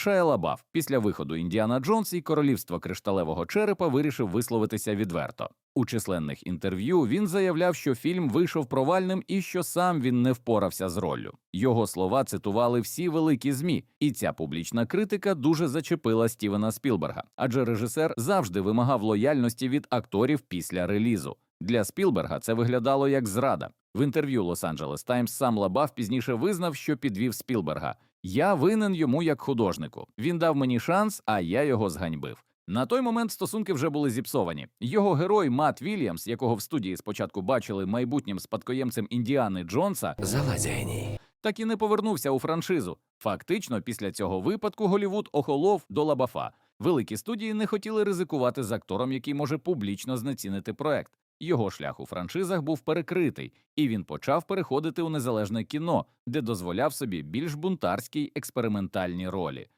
Шая Лабаф після виходу Індіана Джонс і Королівство кришталевого черепа вирішив висловитися відверто. У численних інтерв'ю він заявляв, що фільм вийшов провальним і що сам він не впорався з роллю. Його слова цитували всі великі змі, і ця публічна критика дуже зачепила Стівена Спілберга, адже режисер завжди вимагав лояльності від акторів після релізу. Для Спілберга це виглядало як зрада. В інтерв'ю Лос-Анджелес Таймс сам Лабаф пізніше визнав, що підвів Спілберга. Я винен йому як художнику. Він дав мені шанс, а я його зганьбив. На той момент стосунки вже були зіпсовані. Його герой Мат Вільямс, якого в студії спочатку бачили майбутнім спадкоємцем Індіани Джонса, Залазяйній. так і не повернувся у франшизу. Фактично, після цього випадку Голівуд охолов до Лабафа. Великі студії не хотіли ризикувати з актором, який може публічно знецінити проект. Його шлях у франшизах був перекритий, і він почав переходити у незалежне кіно, де дозволяв собі більш бунтарські й експериментальні ролі.